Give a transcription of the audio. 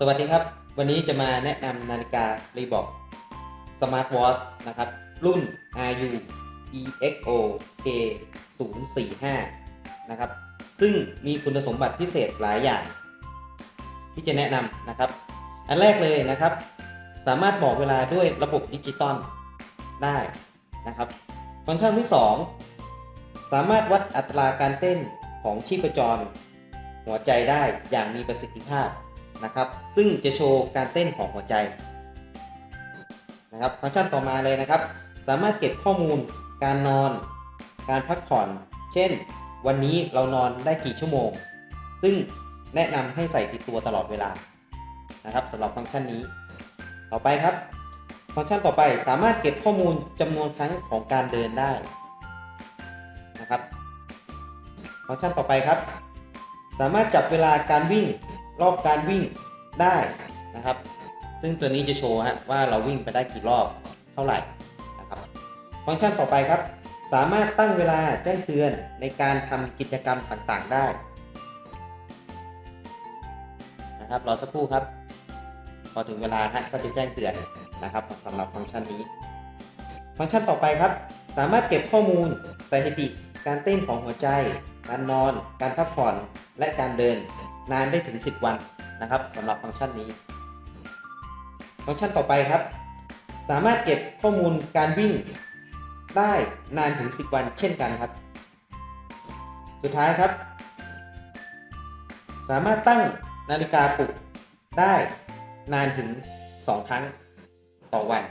สวัสดีครับ วันนี้จะมาแนะนำนาฬิกา Reebok Smart Watch นะครับ รุ่น RU EXO K 0 4 5 นะครับ ซึ่งมีคุณสมบัติพิเศษหลายอย่าง ที่จะแนะนำนะครับ อันแรกเลยนะครับ สามารถบอกเวลาด้วยระบบดิจิตอลได้นะครับฟังก์ชันที่ 2 สามารถวัดอัตราการเต้นของชีพจร หัวใจได้อย่างมีประสิทธิภาพ นะครับ ซึ่งจะโชว์การเต้นของหัวใจนะครับ ฟังก์ชันต่อมาเลยนะครับ สามารถเก็บข้อมูล การนอน การพักผ่อน เช่น วันนี้เรานอนได้กี่ชั่วโมง ซึ่งแนะนำให้ใส่ติดตัวตลอดเวลานะครับสำหรับฟังก์ชันนี้ ต่อไปครับ ฟังก์ชันต่อไปสามารถเก็บข้อมูลจำนวนครั้งของการเดินได้นะครับ ฟังก์ชันต่อไปครับ สามารถจับเวลาการวิ่ง รอบการวิ่งได้นะครับ ซึ่งตัวนี้จะโชว์ฮะว่าเราวิ่งไปได้กี่รอบเท่าไหร่นะครับ ฟังก์ชันต่อไปครับ สามารถตั้งเวลาแจ้งเตือนในการทำกิจกรรมต่างๆได้นะครับรอสักครู่ครับ พอถึงเวลาฮะก็จะแจ้งเตือนนะครับสำหรับฟังก์ชันนี้ ฟังก์ชันต่อไปครับ สามารถเก็บข้อมูลสถิติ การเต้นของหัวใจ การนอน การพักผ่อน และการเดิน นานได้ถึง 10 วันนะครับสำหรับฟังก์ชันนี้ ฟังก์ชันต่อไปครับ สามารถเก็บข้อมูลการวิ่งได้นานถึง 10 วันเช่นกันครับ สุดท้ายครับ สามารถตั้งนาฬิกาปลุกได้นานถึง 2 ครั้งต่อวัน